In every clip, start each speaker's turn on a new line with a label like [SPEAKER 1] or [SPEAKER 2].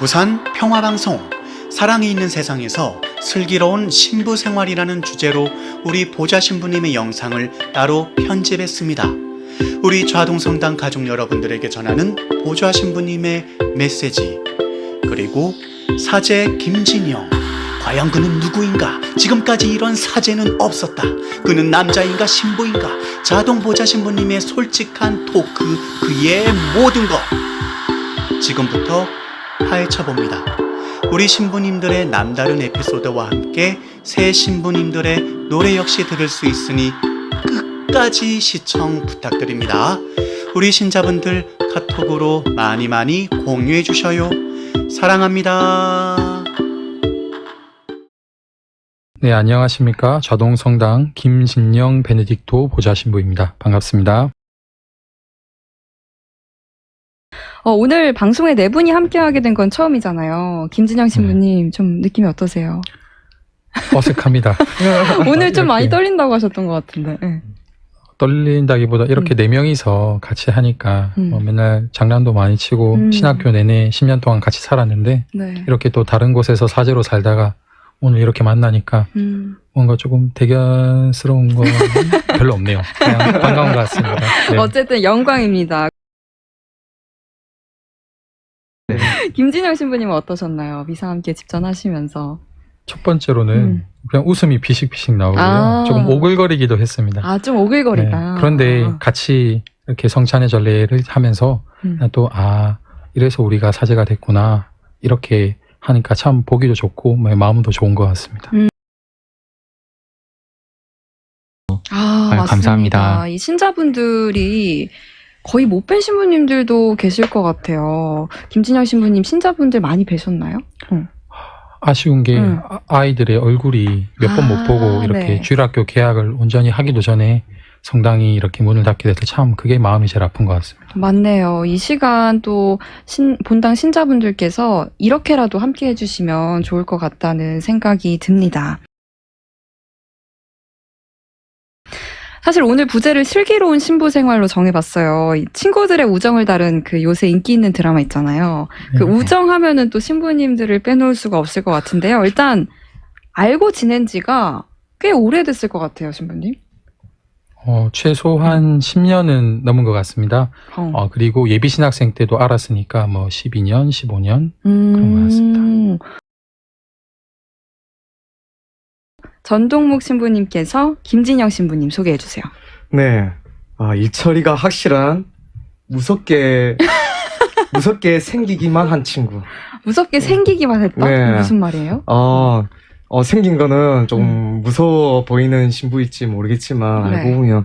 [SPEAKER 1] 부산 평화방송 사랑이 있는 세상에서 슬기로운 신부 생활이라는 주제로 우리 보좌 신부님의 영상을 따로 편집했습니다. 우리 좌동성당 가족 여러분들에게 전하는 보좌 신부님의 메시지 그리고 사제 김진영 과연 그는 누구인가? 지금까지 이런 사제는 없었다. 그는 남자인가 신부인가? 자동 보좌 신부님의 솔직한 토크 그의 모든 것 지금부터 파헤쳐 봅니다. 우리 신부님들의 남다른 에피소드와 함께 새 신부님들의 노래 역시 들을 수 있으니 끝까지 시청 부탁드립니다. 우리 신자분들 카톡으로 많이 많이 공유해 주셔요. 사랑합니다.
[SPEAKER 2] 네, 안녕하십니까. 좌동성당 김진영 베네딕토 보좌신부입니다. 반갑습니다.
[SPEAKER 3] 어, 오늘 방송에 네 분이 함께하게 된 건 처음이잖아요. 김진영 신부님 좀 느낌이 어떠세요?
[SPEAKER 2] 어색합니다.
[SPEAKER 3] 오늘 좀 많이 떨린다고 하셨던 것 같은데. 네.
[SPEAKER 2] 떨린다기보다 이렇게
[SPEAKER 3] 음.
[SPEAKER 2] 네 명이서 같이 하니까
[SPEAKER 3] 음.
[SPEAKER 2] 뭐 맨날 장난도 많이 치고
[SPEAKER 3] 음.
[SPEAKER 2] 신학교 내내 10년 동안 같이 살았는데
[SPEAKER 3] 네.
[SPEAKER 2] 이렇게 또 다른 곳에서 사제로 살다가 오늘 이렇게 만나니까
[SPEAKER 3] 음.
[SPEAKER 2] 뭔가 조금 대견스러운 건 별로 없네요. 그냥 반가운 것 같습니다. 네.
[SPEAKER 3] 어쨌든 영광입니다. 김진영 신부님은 어떠셨나요? 미사 함께 집전하시면서.
[SPEAKER 2] 첫 번째로는
[SPEAKER 3] 음.
[SPEAKER 2] 그냥 웃음이 비식비식 나오고요.
[SPEAKER 3] 아.
[SPEAKER 2] 조금 오글거리기도 했습니다.
[SPEAKER 3] 아, 좀 오글거리다.
[SPEAKER 2] 네. 그런데
[SPEAKER 3] 아,
[SPEAKER 2] 같이 이렇게 성찬의 전례를 하면서
[SPEAKER 3] 음.
[SPEAKER 2] 또, 아, 이래서 우리가 사제가 됐구나. 이렇게 하니까 참 보기도 좋고, 뭐 마음도 좋은 것 같습니다.
[SPEAKER 3] 아,
[SPEAKER 4] 아유,
[SPEAKER 3] 맞습니다.
[SPEAKER 4] 감사합니다.
[SPEAKER 3] 이 신자분들이 거의 못 뵌 신부님들도 계실 것 같아요. 김진영 신부님 신자분들 많이 뵈셨나요?
[SPEAKER 2] 아쉬운 게
[SPEAKER 3] 음.
[SPEAKER 2] 아- 아이들의 얼굴이 몇 번 못
[SPEAKER 3] 아,
[SPEAKER 2] 보고 이렇게
[SPEAKER 3] 네.
[SPEAKER 2] 주일학교 개학을 온전히 하기도 전에 성당이 이렇게 문을 닫게 돼서 참 그게 마음이 제일 아픈 것 같습니다.
[SPEAKER 3] 맞네요. 이 시간 또 신, 본당 신자분들께서 이렇게라도 함께 해주시면 좋을 것 같다는 생각이 듭니다. 사실 오늘 부제를 슬기로운 신부 생활로 정해봤어요. 이 친구들의 우정을 다룬 그 요새 인기 있는 드라마 있잖아요. 그
[SPEAKER 2] 네.
[SPEAKER 3] 우정하면은 또 신부님들을 빼놓을 수가 없을 것 같은데요. 일단 알고 지낸 지가 꽤 오래됐을 것 같아요, 신부님.
[SPEAKER 2] 어, 최소한 10년은 넘은 것 같습니다.
[SPEAKER 3] 어.
[SPEAKER 2] 어, 그리고 예비 신학생 때도 알았으니까 뭐 12년, 15년. 그런 것 같습니다.
[SPEAKER 3] 전동묵 신부님께서 김진영 신부님 소개해 주세요.
[SPEAKER 5] 네. 아, 일처리가 확실한 무섭게 무섭게 생기기만 한 친구.
[SPEAKER 3] 무섭게 생기기만 했다?
[SPEAKER 5] 네.
[SPEAKER 3] 무슨 말이에요?
[SPEAKER 5] 어, 어 생긴 거는 좀 무서워 보이는 신부일지 모르겠지만
[SPEAKER 3] 음. 네.
[SPEAKER 5] 알고 보면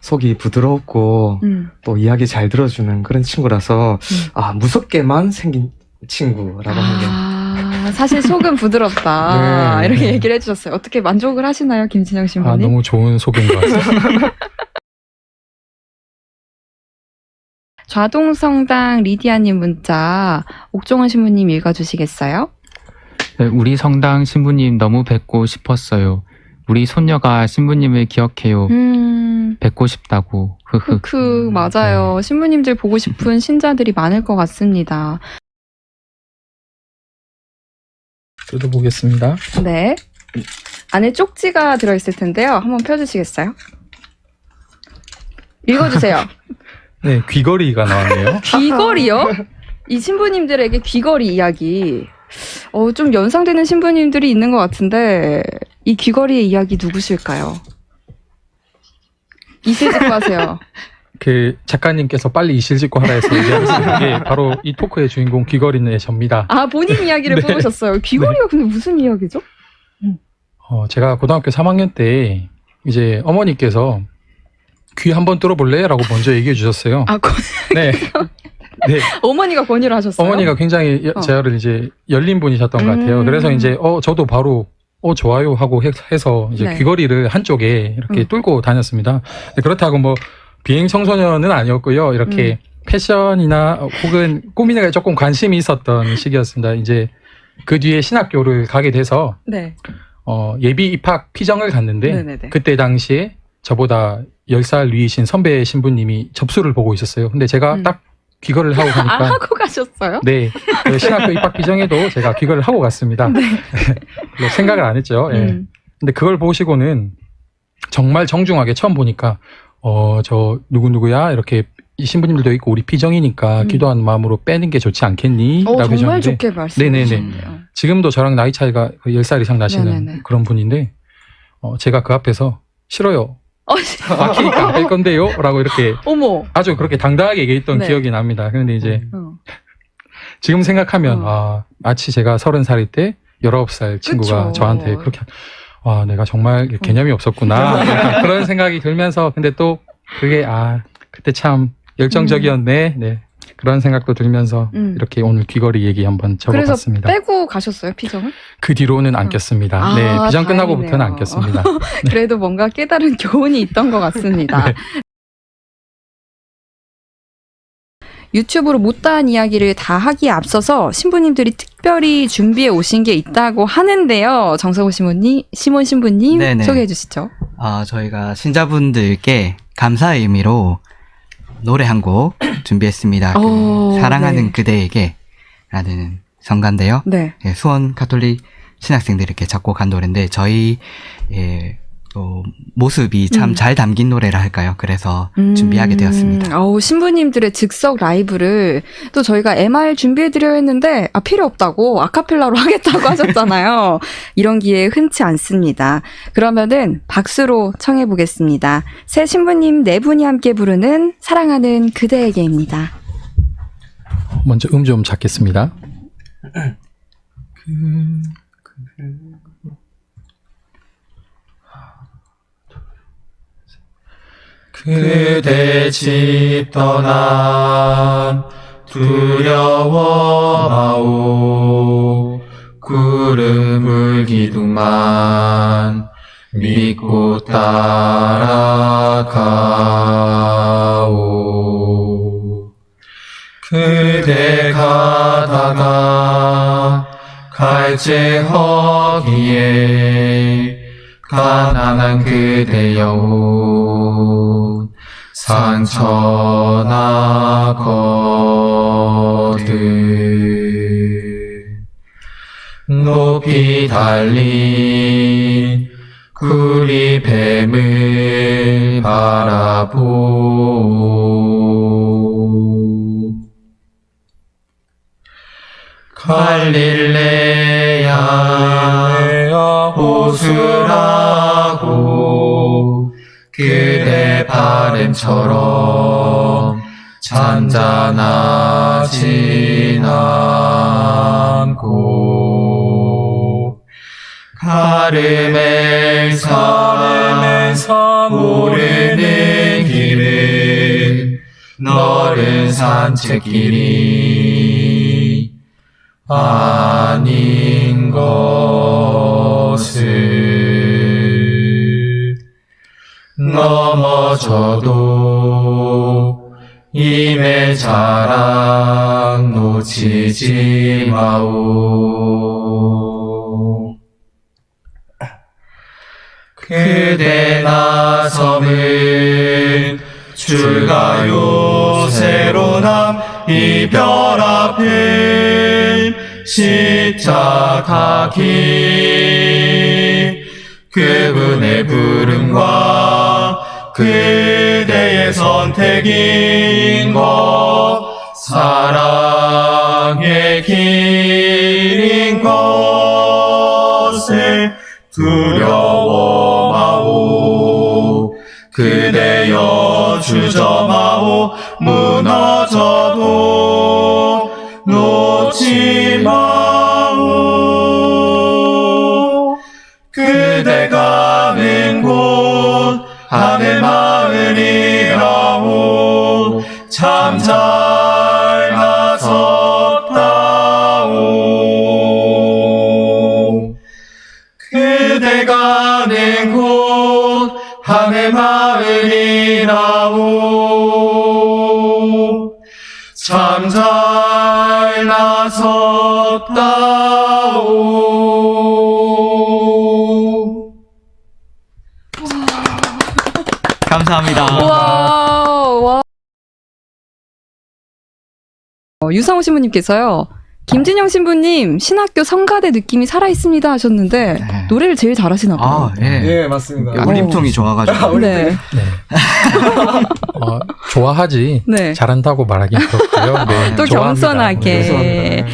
[SPEAKER 5] 속이 부드럽고
[SPEAKER 3] 음.
[SPEAKER 5] 또 이야기 잘 들어주는 그런 친구라서
[SPEAKER 3] 음.
[SPEAKER 5] 아 무섭게만 생긴 친구라고 하는 게
[SPEAKER 3] 아, 사실 속은 부드럽다.
[SPEAKER 5] 네.
[SPEAKER 3] 이렇게 얘기를 해주셨어요. 어떻게 만족을 하시나요, 김진영
[SPEAKER 2] 아,
[SPEAKER 3] 신부님?
[SPEAKER 2] 너무 좋은 소개인 것 같습니다.
[SPEAKER 3] 좌동성당 리디아님 문자 옥종원 신부님 읽어주시겠어요?
[SPEAKER 4] 네, 우리 성당 신부님 너무 뵙고 싶었어요. 우리 손녀가 신부님을 기억해요.
[SPEAKER 3] 음,
[SPEAKER 4] 뵙고 싶다고. 흐흐.
[SPEAKER 3] 그 맞아요. 신부님들 보고 싶은 신자들이 많을 것 같습니다.
[SPEAKER 2] 뜯어보겠습니다.
[SPEAKER 3] 네. 안에 쪽지가 들어있을 텐데요. 한번 펴주시겠어요? 읽어주세요.
[SPEAKER 2] 네, 귀걸이가 나왔네요.
[SPEAKER 3] 귀걸이요? 이 신부님들에게 귀걸이 이야기. 어, 좀 연상되는 신부님들이 있는 것 같은데, 이 귀걸이의 이야기 누구실까요? 이슬직고 하세요.
[SPEAKER 2] 그 작가님께서 빨리 이실 짓고 하라 해서 얘기하는 게 바로 이 토크의 주인공 귀걸이는 접니다.
[SPEAKER 3] 아, 본인 이야기를
[SPEAKER 2] 네.
[SPEAKER 3] 뽑으셨어요. 귀걸이가 근데 무슨 이야기죠?
[SPEAKER 2] 어, 제가 고등학교 3학년 때 이제 어머니께서 귀 한번 뚫어볼래? 라고 먼저 얘기해 주셨어요.
[SPEAKER 3] 아, 거-
[SPEAKER 2] 네. 네.
[SPEAKER 3] 어머니가 권유를 하셨어요?
[SPEAKER 2] 어머니가 굉장히 여-
[SPEAKER 3] 어.
[SPEAKER 2] 저를 이제 열린 분이셨던 것 같아요.
[SPEAKER 3] 음.
[SPEAKER 2] 그래서 이제 어 저도 바로 어 좋아요 하고 해- 해서 이제
[SPEAKER 3] 네.
[SPEAKER 2] 귀걸이를 한쪽에 이렇게
[SPEAKER 3] 음.
[SPEAKER 2] 뚫고 다녔습니다. 네, 그렇다고 뭐 비행 청소년은 아니었고요. 이렇게
[SPEAKER 3] 음.
[SPEAKER 2] 패션이나 혹은 꾸미는 게 조금 관심이 있었던 시기였습니다. 이제 그 뒤에 신학교를 가게 돼서
[SPEAKER 3] 네.
[SPEAKER 2] 어 예비 입학 피정을 갔는데
[SPEAKER 3] 네네네.
[SPEAKER 2] 그때 당시에 저보다 10살 위이신 선배 신부님이 접수를 보고 있었어요. 근데 제가
[SPEAKER 3] 음.
[SPEAKER 2] 딱
[SPEAKER 6] 귀걸이를 하고
[SPEAKER 3] 아,
[SPEAKER 6] 가니까
[SPEAKER 3] 하고 가셨어요?
[SPEAKER 6] 네, 그 신학교 입학 비정에도 제가 귀걸이를 하고 갔습니다. 물론 생각을 안 했죠. 예.
[SPEAKER 3] 음.
[SPEAKER 6] 근데 그걸 보시고는 정말 정중하게 처음 보니까 어 저 누구 누구야 이렇게 이 신부님들도 있고 우리 피정이니까
[SPEAKER 3] 음.
[SPEAKER 6] 기도하는 마음으로 빼는 게 좋지 않겠니?
[SPEAKER 3] 어,
[SPEAKER 6] 라고
[SPEAKER 3] 정말
[SPEAKER 6] 해주셨는데
[SPEAKER 3] 좋게 말씀하시네요.
[SPEAKER 6] 지금도 저랑 나이 차이가 그 10살 이상 나시는
[SPEAKER 3] 네네네.
[SPEAKER 6] 그런 분인데 어, 제가 그 앞에서 싫어요.
[SPEAKER 3] 어,
[SPEAKER 6] 막히니까 뺄 건데요. 라고 이렇게
[SPEAKER 3] 어머.
[SPEAKER 6] 아주 그렇게 당당하게 얘기했던
[SPEAKER 3] 네.
[SPEAKER 6] 기억이 납니다. 그런데 이제
[SPEAKER 3] 어.
[SPEAKER 6] 지금 생각하면
[SPEAKER 3] 어.
[SPEAKER 6] 아, 마치 제가 서른 살일 때 19살 친구가
[SPEAKER 3] 그쵸.
[SPEAKER 6] 저한테 그렇게 와 내가 정말 개념이 없었구나 약간 그런 생각이 들면서 근데 또 그게 아 그때 참 열정적이었네 네 그런 생각도 들면서
[SPEAKER 3] 음.
[SPEAKER 6] 이렇게 오늘 귀걸이 얘기 한번
[SPEAKER 3] 그래서
[SPEAKER 6] 적어봤습니다.
[SPEAKER 3] 빼고 가셨어요, 피정을?
[SPEAKER 6] 그 뒤로는 안 꼈습니다.
[SPEAKER 3] 아,
[SPEAKER 6] 네 끝나고부터는
[SPEAKER 3] 다행이네요.
[SPEAKER 6] 안 꼈습니다.
[SPEAKER 3] 그래도 뭔가 깨달은 교훈이 있던 것 같습니다.
[SPEAKER 6] 네.
[SPEAKER 3] 유튜브로 못다한 이야기를 다 하기에 앞서서 신부님들이 특 별히 준비해 오신 게 있다고 하는데요. 정석호 신부님, 시몬 신부님
[SPEAKER 7] 네네.
[SPEAKER 3] 소개해 주시죠.
[SPEAKER 7] 아, 저희가 신자분들께 감사의 의미로 노래 한 곡 준비했습니다. 그
[SPEAKER 3] 오,
[SPEAKER 7] 사랑하는
[SPEAKER 3] 네.
[SPEAKER 7] 그대에게 라는 성가인데요.
[SPEAKER 3] 네.
[SPEAKER 7] 예, 수원 카톨릭 신학생들이 이렇게 작곡한 노래인데 저희 예, 또 모습이 참
[SPEAKER 3] 음.
[SPEAKER 7] 잘 담긴 노래라 할까요? 그래서 준비하게 되었습니다.
[SPEAKER 3] 어우, 신부님들의 즉석 라이브를 또 저희가 MR 준비해드려 했는데, 아, 필요 없다고, 아카펠라로 하겠다고 하셨잖아요. 이런 기회 흔치 않습니다. 그러면은 박수로 청해 보겠습니다. 새 신부님 네 분이 함께 부르는 사랑하는 그대에게입니다.
[SPEAKER 6] 먼저 음 좀 잡겠습니다. 그 대 집 떠남 두려워 마오. 구름을 기둥만 믿고 따라가오. 그대 가다가 갈증허기에 가난한 그대 영혼 거듭 높이 달린 구리 뱀을 바라보. 갈릴레야 호수라고 그대 바램처럼 잔잔하진 않고 가르멜산 오르는 길은 너른 산책길이 아닌 것을 넘어져도 임의 자랑 놓치지 마오. 그대 나섬은 줄가요 새로 남 이별 앞에 십자가기. 그분의 부름과 그대의 선택인 것 사랑의 길인 것을 두려워 마오. 그대여 주저 마오 무너져도 놓지 섰다오
[SPEAKER 7] 감사합니다.
[SPEAKER 3] 와, 와. 어, 유상호 신부님께서요. 김진영 신부님 신학교 성가대 느낌이 살아 있습니다 하셨는데
[SPEAKER 7] 네.
[SPEAKER 3] 노래를 제일 잘하시나 봐요.
[SPEAKER 7] 아, 예.
[SPEAKER 5] 예, 맞습니다.
[SPEAKER 7] 울림통이 좋아가지고.
[SPEAKER 3] 네.
[SPEAKER 2] 네. 어, 좋아하지.
[SPEAKER 3] 네.
[SPEAKER 2] 잘한다고 말하긴 그렇고요. 네,
[SPEAKER 3] 또
[SPEAKER 2] 좋아합니다.
[SPEAKER 3] 겸손하게.
[SPEAKER 2] 네.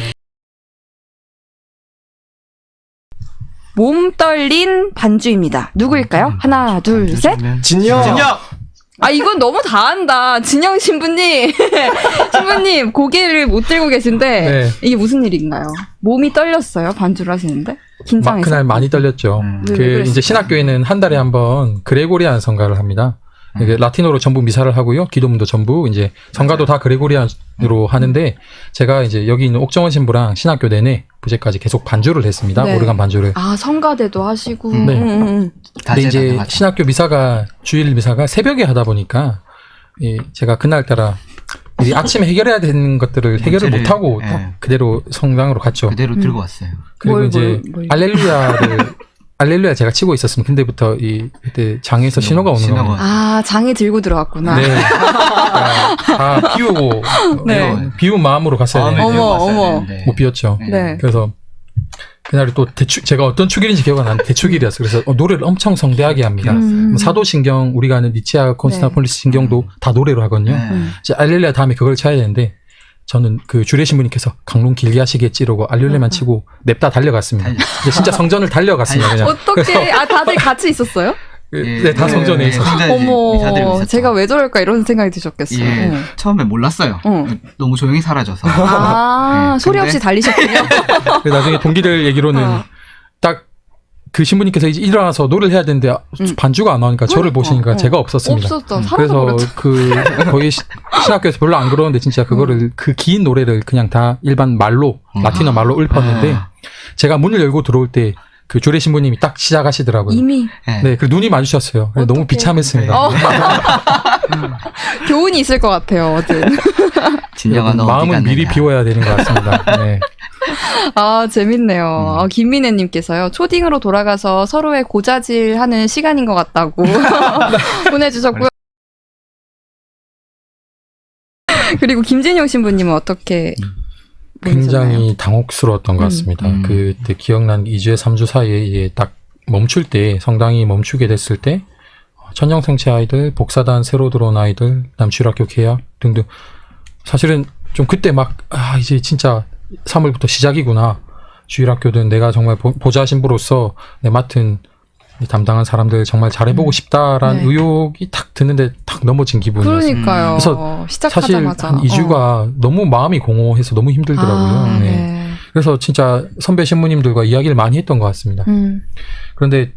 [SPEAKER 3] 몸 떨린 반주입니다. 누구일까요? 하나, 둘, 셋.
[SPEAKER 5] 진영.
[SPEAKER 3] 아, 이건 너무 다 한다. 진영 신부님. 신부님, 고개를 못 들고 계신데,
[SPEAKER 2] 네.
[SPEAKER 3] 이게 무슨 일인가요? 몸이 떨렸어요? 반주를 하시는데?
[SPEAKER 2] 막
[SPEAKER 3] 긴장해서?
[SPEAKER 2] 그날 많이 떨렸죠.
[SPEAKER 7] 음.
[SPEAKER 2] 왜그
[SPEAKER 3] 그랬을까요?
[SPEAKER 2] 이제 신학교에는 한 달에 한 번 그레고리안 성가를 합니다. 이게 라틴어로 전부 미사를 하고요. 기도문도 전부 이제 성가도 다 그레고리안으로 하는데 제가 이제 여기 있는 옥정원 신부랑 신학교 내내 부제까지 계속 반주를 했습니다.
[SPEAKER 3] 네.
[SPEAKER 2] 오르간 반주를.
[SPEAKER 3] 아, 성가대도 하시고.
[SPEAKER 2] 네.
[SPEAKER 3] 음, 음, 음.
[SPEAKER 7] 다
[SPEAKER 2] 근데 이제
[SPEAKER 7] 다 하죠.
[SPEAKER 2] 신학교 미사가 주일 미사가 새벽에 하다 보니까 이 제가 그날 따라 이 아침에 해결해야 되는 것들을 해결을
[SPEAKER 7] 문제를,
[SPEAKER 2] 못 하고
[SPEAKER 7] 예.
[SPEAKER 2] 딱 그대로 성당으로 갔죠.
[SPEAKER 7] 그대로
[SPEAKER 3] 음.
[SPEAKER 7] 들고 왔어요.
[SPEAKER 2] 그리고
[SPEAKER 3] 뭘,
[SPEAKER 2] 이제
[SPEAKER 3] 뭘, 뭘.
[SPEAKER 2] 알렐루야를 알렐루야 제가 치고 있었으면 근데부터 이 그때 장에서 신호 가 오는
[SPEAKER 7] 신호가
[SPEAKER 2] 겁니다.
[SPEAKER 3] 아, 장에 들고 들어갔구나.
[SPEAKER 2] 네. 다, 다 비우고
[SPEAKER 3] 네.
[SPEAKER 2] 어, 비운 마음으로 갔어야
[SPEAKER 7] 마음에
[SPEAKER 2] 되는데
[SPEAKER 3] 어머,
[SPEAKER 7] 들고
[SPEAKER 3] 어머.
[SPEAKER 7] 되는데.
[SPEAKER 2] 못 비웠죠.
[SPEAKER 3] 네.
[SPEAKER 2] 그래서 그날이 또 대축 제가 어떤 축일인지 기억 안 나는데 대축일이었어요. 그래서 어, 노래를 엄청 성대하게 합니다.
[SPEAKER 3] 음.
[SPEAKER 2] 사도신경 우리가 아는 니치아 콘스탄폴리스 신경도 다 노래로 하거든요.
[SPEAKER 7] 네.
[SPEAKER 3] 음.
[SPEAKER 2] 이제 알렐루야 다음에 그걸 쳐야 되는데 저는 그 주례 신부님께서 강론 길게 하시겠지 이러고 알렐루야만
[SPEAKER 3] 음.
[SPEAKER 2] 치고 냅다 달려갔습니다.
[SPEAKER 7] 달려.
[SPEAKER 2] 이제 진짜 성전을 달려갔습니다. 그냥.
[SPEAKER 3] 어떻게, 아, 다들 같이 있었어요?
[SPEAKER 7] 예.
[SPEAKER 2] 네, 다 성전에
[SPEAKER 7] 예,
[SPEAKER 2] 있었어요.
[SPEAKER 3] 어머. 제가 왜 저럴까 이런 생각이 드셨겠어요.
[SPEAKER 7] 예.
[SPEAKER 3] 어.
[SPEAKER 7] 처음에 몰랐어요.
[SPEAKER 3] 어.
[SPEAKER 7] 너무 조용히 사라져서.
[SPEAKER 3] 아,
[SPEAKER 7] 네,
[SPEAKER 3] 소리
[SPEAKER 7] 근데-
[SPEAKER 3] 없이 달리셨군요.
[SPEAKER 2] 그래서 나중에 동기들 얘기로는
[SPEAKER 3] 어.
[SPEAKER 2] 딱 그 신부님께서 이제 일어나서 노래를 해야 되는데
[SPEAKER 3] 음.
[SPEAKER 2] 반주가 안 나오니까 저를
[SPEAKER 3] 어,
[SPEAKER 2] 보시니까
[SPEAKER 3] 어.
[SPEAKER 2] 제가 없었습니다.
[SPEAKER 3] 없었죠. 사라져
[SPEAKER 2] 그래서. 그 거의 시- 신학교에서 별로 안 그러는데 진짜 그거를 그긴 노래를 그냥 다 일반 말로
[SPEAKER 7] 음.
[SPEAKER 2] 라틴어 말로 읊었는데
[SPEAKER 7] 아.
[SPEAKER 2] 제가 문을 열고 들어올 때 그 조례 신부님이 딱 시작하시더라고요.
[SPEAKER 3] 이미
[SPEAKER 7] 예.
[SPEAKER 2] 네, 그 눈이 마주쳤어요. 너무. 비참했습니다.
[SPEAKER 3] 어. 교훈이 있을 것 같아요. 어든.
[SPEAKER 7] 너 어디
[SPEAKER 2] 마음은. 미리 비워야 되는 것 같습니다. 네.
[SPEAKER 3] 아, 재밌네요.
[SPEAKER 7] 음.
[SPEAKER 3] 어, 김민혜님께서요. 초딩으로 돌아가서 서로의 고자질 하는 시간인 것 같다고 보내주셨고요. 그리고 김진영 신부님은 어떻게?
[SPEAKER 2] 굉장히 당혹스러웠던 것
[SPEAKER 3] 음.
[SPEAKER 2] 같습니다.
[SPEAKER 7] 음.
[SPEAKER 2] 그때 기억나는 게 2주에 3주 사이에 딱 멈출 때, 성당이 멈추게 됐을 때, 어, 천정생체 아이들, 복사단 새로 들어온 아이들, 남취학교 계약 등등. 사실은 좀 그때 막, 아, 이제 진짜 3월부터 시작이구나. 주일학교든 내가 정말 보, 보좌 신부로서 내 맡은 이 담당한 사람들 정말 잘해보고
[SPEAKER 3] 음.
[SPEAKER 2] 싶다라는
[SPEAKER 3] 네.
[SPEAKER 2] 의욕이 탁 드는데 탁 넘어진 기분이었어요.
[SPEAKER 3] 그러니까요.
[SPEAKER 2] 그래서 사실
[SPEAKER 3] 시작하자마자.
[SPEAKER 2] 한 2주가 너무 마음이 공허해서 너무 힘들더라고요.
[SPEAKER 3] 아,
[SPEAKER 2] 네.
[SPEAKER 3] 네.
[SPEAKER 2] 그래서 진짜 선배 신부님들과 이야기를 많이 했던 것 같습니다.
[SPEAKER 3] 음.
[SPEAKER 2] 그런데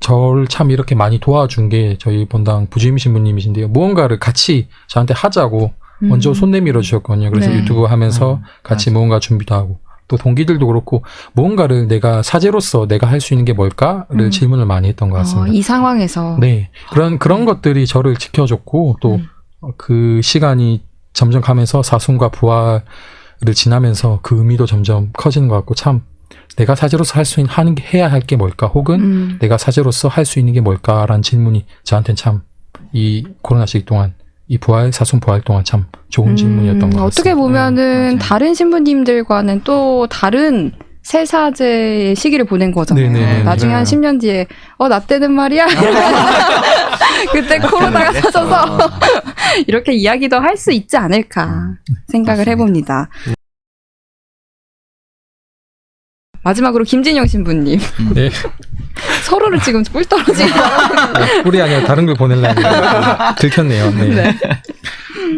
[SPEAKER 2] 저를 참 이렇게 많이 도와준 게 저희 본당 부주임 신부님이신데요. 무언가를 같이 저한테 하자고
[SPEAKER 3] 음.
[SPEAKER 2] 먼저 손 내밀어 주셨거든요. 그래서
[SPEAKER 3] 네.
[SPEAKER 2] 유튜브 하면서
[SPEAKER 7] 음,
[SPEAKER 2] 같이
[SPEAKER 7] 맞아.
[SPEAKER 2] 무언가 준비도 하고 또 동기들도 그렇고 무언가를 내가 사제로서 내가 할 수 있는 게 뭘까를
[SPEAKER 3] 음.
[SPEAKER 2] 질문을 많이 했던 것
[SPEAKER 3] 어,
[SPEAKER 2] 같습니다.
[SPEAKER 3] 이 상황에서
[SPEAKER 2] 네. 그런, 그런 것들이 저를 지켜줬고, 또
[SPEAKER 3] 음.
[SPEAKER 2] 그 시간이 점점 가면서 사순과 부활을 지나면서 그 의미도 점점 커지는 것 같고, 참, 내가 사제로서 할 수 있는, 하는 게, 해야 할 게 뭘까? 혹은
[SPEAKER 3] 음.
[SPEAKER 2] 내가 사제로서 할 수 있는 게 뭘까라는 질문이 저한테는 참, 이 코로나 시기 동안, 이 부활, 사순 부활 동안 참 좋은 질문이었던 것 같습니다.
[SPEAKER 3] 음, 어떻게 보면은
[SPEAKER 7] 맞아요.
[SPEAKER 3] 다른 신부님들과는 또 다른 새사제의 시기를 보낸 거잖아요.
[SPEAKER 2] 네네네.
[SPEAKER 3] 나중에 한
[SPEAKER 5] 네.
[SPEAKER 3] 10년 뒤에 어 나 때는 말이야 그때 코로나가 터져서 이렇게 이야기도 할 수 있지 않을까 생각을
[SPEAKER 7] 맞습니다.
[SPEAKER 3] 해봅니다. 마지막으로 김진영 신부님
[SPEAKER 2] 네.
[SPEAKER 3] 서로를 지금 뿔 떨어지게
[SPEAKER 2] 꿀이 아니라 다른 걸 보내려고 들켰네요. 네.
[SPEAKER 3] 네.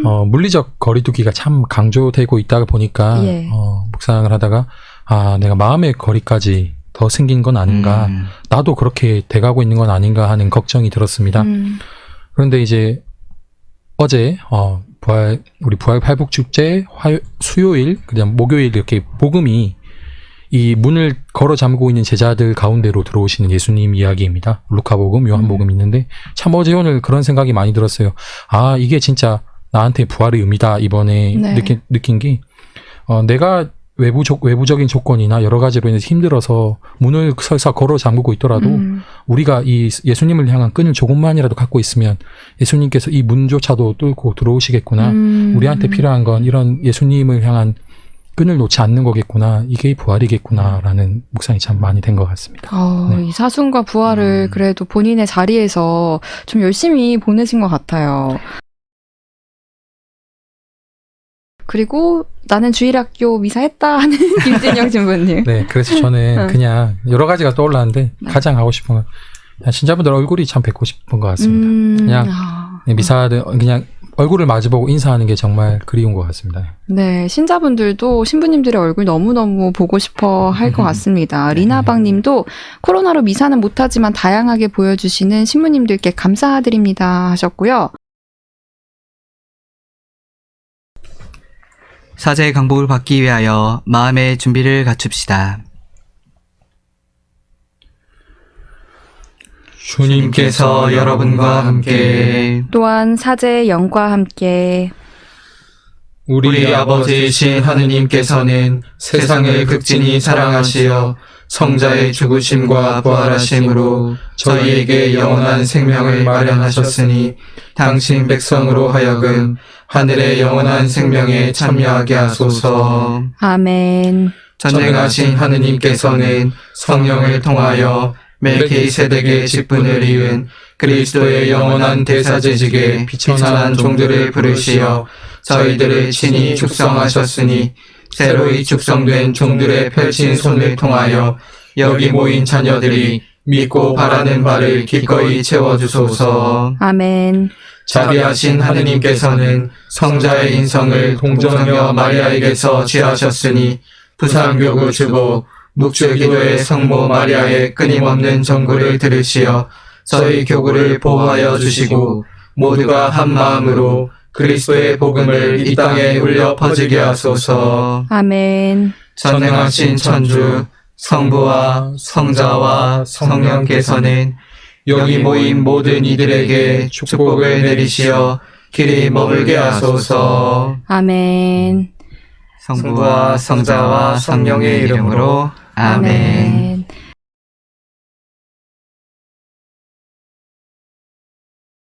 [SPEAKER 2] 어, 물리적 거리두기가 참 강조되고 있다가 보니까
[SPEAKER 3] 예.
[SPEAKER 2] 어, 묵상을 하다가 아 내가 마음의 거리까지 더 생긴 건 아닌가
[SPEAKER 7] 음.
[SPEAKER 2] 나도 그렇게 돼가고 있는 건 아닌가 하는 걱정이 들었습니다.
[SPEAKER 3] 음,
[SPEAKER 2] 그런데 이제 어제 어, 부활 우리 부활 팔복 축제 화 수요일 그냥 목요일 이렇게 복음이 이 문을 걸어 잠그고 있는 제자들 가운데로 들어오시는 예수님 이야기입니다. 루카복음, 요한복음 있는데 참 어제 오늘 그런 생각이 많이 들었어요. 아 이게 진짜 나한테 부활의 의미다 이번에
[SPEAKER 3] 네.
[SPEAKER 2] 느낀 느낀 게 어, 내가 외부적 외부적인 조건이나 여러 가지로 인해서 힘들어서 문을 설사 걸어 잠그고 있더라도
[SPEAKER 3] 음.
[SPEAKER 2] 우리가 이 예수님을 향한 끈을 조금만이라도 갖고 있으면 예수님께서 이 문조차도 뚫고 들어오시겠구나.
[SPEAKER 3] 음.
[SPEAKER 2] 우리한테 필요한 건 이런 예수님을 향한 끈을 놓지 않는 거겠구나. 이게 부활이겠구나라는 묵상이 참 많이 된 것 같습니다.
[SPEAKER 3] 어,
[SPEAKER 2] 네.
[SPEAKER 3] 이 사순과 부활을
[SPEAKER 7] 음.
[SPEAKER 3] 그래도 본인의 자리에서 좀 열심히 보내신 것 같아요. 그리고 나는 주일학교 미사했다 하는 김진영 신부님.
[SPEAKER 2] 네, 그래서 저는
[SPEAKER 3] 응.
[SPEAKER 2] 그냥 여러 가지가 떠올랐는데
[SPEAKER 3] 네.
[SPEAKER 2] 가장 하고 싶은 건 신자분들 얼굴이 참 뵙고 싶은 것 같습니다.
[SPEAKER 3] 음,
[SPEAKER 2] 그냥
[SPEAKER 3] 아,
[SPEAKER 2] 네, 미사들 그냥 얼굴을 마주보고 인사하는 게 정말 그리운 것 같습니다.
[SPEAKER 3] 네, 신자분들도 신부님들의 얼굴 너무너무 보고 싶어 할 것 같습니다.
[SPEAKER 2] 네.
[SPEAKER 3] 리나방 님도 코로나로 미사는 못하지만 다양하게 보여주시는 신부님들께 감사드립니다 하셨고요.
[SPEAKER 7] 사제의 강복을 받기 위하여 마음의 준비를 갖춥시다. 주님께서 여러분과 함께
[SPEAKER 3] 또한 사제의 영과 함께
[SPEAKER 6] 우리 아버지이신 하느님께서는 세상을 극진히 사랑하시어 성자의 죽으심과 부활하심으로 저희에게 영원한 생명을 마련하셨으니 당신 백성으로 하여금 하늘의 영원한 생명에 참여하게 하소서.
[SPEAKER 3] 아멘.
[SPEAKER 6] 전능하신 하느님께서는 성령을 통하여 멜키세덱의 직분을 이은 그리스도의 영원한 대사제직에 비천한 종들을 부르시어 저희들을 친히 축성하셨으니 새로이 축성된 종들의 펼친 손을 통하여 여기 모인 자녀들이 믿고 바라는 바를 기꺼이 채워주소서.
[SPEAKER 3] 아멘.
[SPEAKER 6] 자비하신 하느님께서는 성자의 인성을 동정녀 마리아에게서 취하셨으니 부산교구 주보 묵주기도의 성모 마리아의 끊임없는 전구를 들으시어 저희 교구를 보호하여 주시고 모두가 한 마음으로 그리스도의 복음을 이 땅에 울려 퍼지게 하소서.
[SPEAKER 3] 아멘.
[SPEAKER 6] 전능하신 천주 성부와 성자와 성령께서는 여기 모인 모든 이들에게 축복을 내리시어 길이 머물게 하소서.
[SPEAKER 3] 아멘.
[SPEAKER 7] 성부와 성자와 성령의 이름으로 아멘.